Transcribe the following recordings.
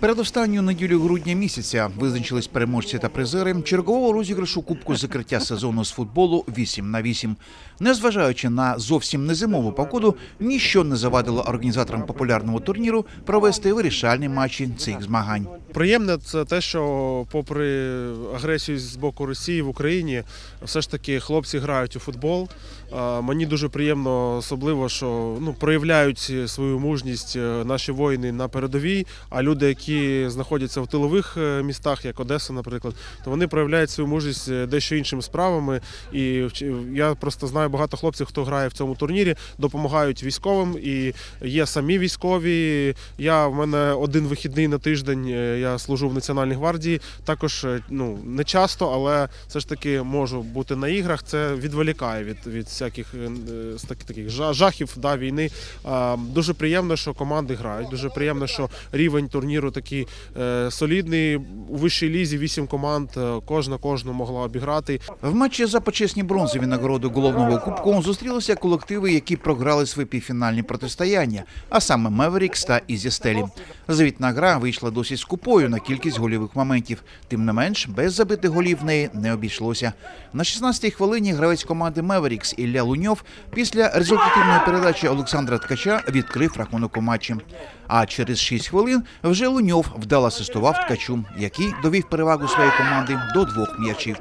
Передостанню неділю грудня місяця визначились переможці та призери чергового розіграшу Кубку закриття сезону з футболу 8 на 8 Незважаючи на зовсім незимову погоду, ніщо не завадило організаторам популярного турніру провести вирішальні матчі цих змагань. Приємне це те, що попри агресію з боку Росії в Україні, все ж таки хлопці грають у футбол. Мені дуже приємно, особливо, що ну, проявляють свою мужність е, наші воїни на передовій, а люди, які знаходяться в тилових е, містах, як Одеса, наприклад, то вони проявляють свою мужність е, дещо іншими справами. І я просто знаю багато хлопців, хто грає в цьому турнірі, допомагають військовим і є самі військові. Я в мене один вихідний на тиждень. е, Я служу в Національній гвардії. Також ну не часто, але все ж таки можу бути на іграх. Це відволікає від, від всяких таких жахів да, війни. Дуже приємно, що команди грають. Дуже приємно, що рівень турніру такий е, солідний. У вищій лізі вісім команд. е, Кожна кожну могла обіграти. В матчі за почесні бронзові нагороди головного кубку зустрілися колективи, які програли свої півфінальні протистояння, а саме Меверікс та Ізістелі. Завітна гра вийшла досить скупою на кількість гольових моментів. Тим не менш, без забитих голів в неї не обійшлося. На 16-й хвилині гравець команди Меверікс Ілля Луньов після результативної передачі Олександра Ткача відкрив рахунок у матчі. А через 6 хвилин вже Луньов вдало асистував ткачу, який довів перевагу своєї команди до двох м'ячів.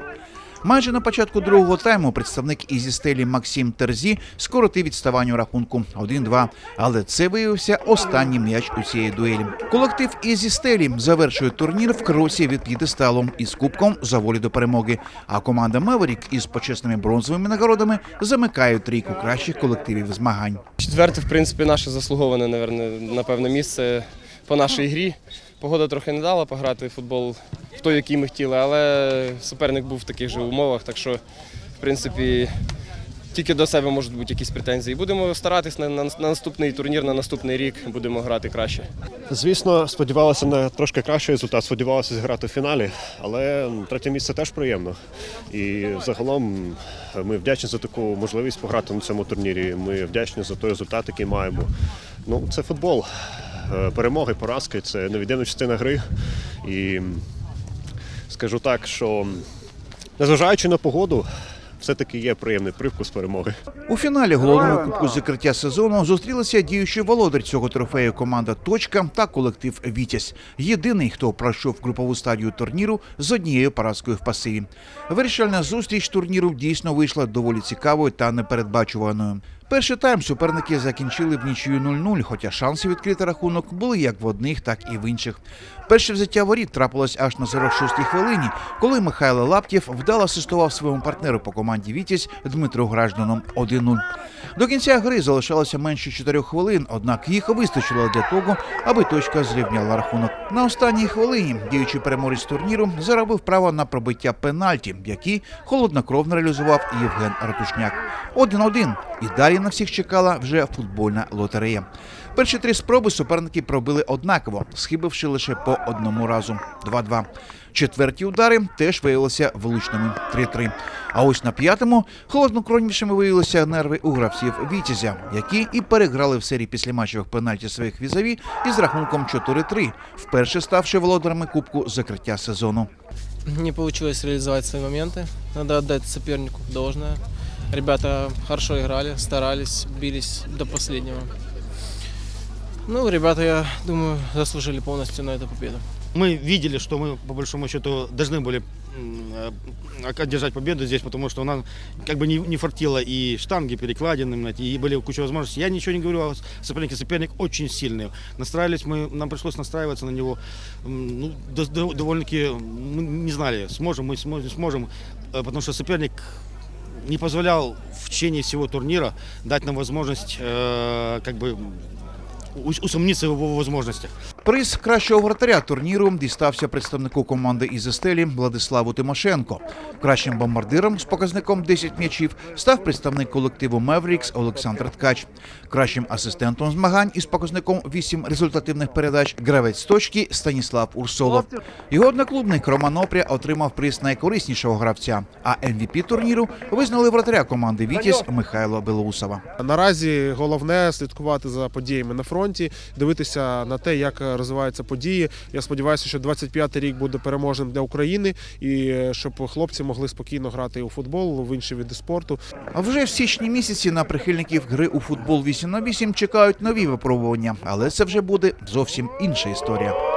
Майже на початку другого тайму представник ізі стелі Максим Терзі скоротив відставання рахунку 1-2, але це виявився останній м'яч у цієї дуелі. Колектив ізі стелі завершує турнір в кросі від п'єдесталу із кубком за волі до перемоги. А команда Меверік із почесними бронзовими нагородами замикає трійку кращих колективів змагань. Четверте, в принципі, наше заслуговане, напевне, місце по нашій грі. Погода трохи не дала пограти в футбол в той, який ми хотіли, але суперник був в таких же умовах, так що, в принципі, тільки до себе можуть бути якісь претензії. Будемо старатись на, на, на наступний турнір, на наступний рік будемо грати краще. Звісно, сподівалися на трошки кращий результат, сподівалися зіграти в фіналі, але третє місце теж приємно. І загалом ми вдячні за таку можливість пограти на цьому турнірі. Ми вдячні за той результат, який маємо. Ну, це футбол. Е, Перемоги, поразки це невід'ємна частина гри. І скажу так, що незважаючи на погоду, все-таки є приємний привкус перемоги. У фіналі головного кубку закриття сезону зустрілися діючий володар цього трофею команда Точка та колектив Вітязь. Єдиний, хто пройшов групову стадію турніру з однією поразкою в пасиві. Вирішальна зустріч турніру дійсно вийшла доволі цікавою та непередбачуваною. Перший тайм суперники закінчили в нічию 0-0, хоча шанси відкрити рахунок були як в одних, так і в інших. Перше взяття воріт трапилось аж на 46-й хвилині, коли Михайло Лаптєв вдало асистував своєму партнеру по команді Вітязь Дмитру Гражданом 1-0. До кінця гри залишалося менше 4 хвилин, однак їх вистачило для того, аби точка зрівняла рахунок. На останній хвилині діючий переможець турніру заробив право на пробиття пенальті, які холоднокровно реалізував Євген Ратушняк. 1-1. І далі на всіх чекала вже футбольна лотерея. Перші три спроби суперники пробили однаково, схибивши лише по одному разу 2-2. Четверті удари теж виявилися влучними 3-3. А ось на п'ятому холоднокровнішими виявилися нерви у гравців Вітязя, які і переграли в серії післяматчевих пенальті своїх візаві із рахунком 4-3, вперше ставши володарами кубку закриття сезону. Не получилось реализовать свои моменты. Надо отдать сопернику должное. Ребята хорошо играли, старались, бились до последнего. Ну, ребята, я думаю, заслужили полностью на эту победу. Мы видели, что мы, по большому счету, должны были э, одержать победу здесь, потому что у нас как бы не, не фартило и штанги, перекладины, и были куча возможностей. Я ничего не говорю о сопернике. Соперник очень сильный. Настраивались мы, нам пришлось настраиваться на него. Ну, до- до- довольно-таки мы не знали, сможем мы, сможем, сможем, э, потому что соперник не позволял в течение всего турнира дать нам возможность э, как бы усомниться в его возможностях. Приз кращого вратаря турніру дістався представнику команди із Естелі Владиславу Тимошенко. Кращим бомбардиром з показником 10 м'ячів став представник колективу Меврікс Олександр Ткач. Кращим асистентом змагань із показником 8 результативних передач гравець точки Станіслав Урсолов. Його одноклубник Роман Опря отримав приз найкориснішого гравця. А MVP турніру визнали вратаря команди Вітязь Михайла Белоусова. Наразі головне слідкувати за подіями на фронті, дивитися на те, як е, розвиваються події. Я сподіваюся, що 25-й рік буде переможним для України і е, щоб хлопці могли спокійно грати у футбол, в інші види спорту. А вже в січні місяці на прихильників гри у футбол 8 на 8 чекають нові випробування, але це вже буде зовсім інша історія.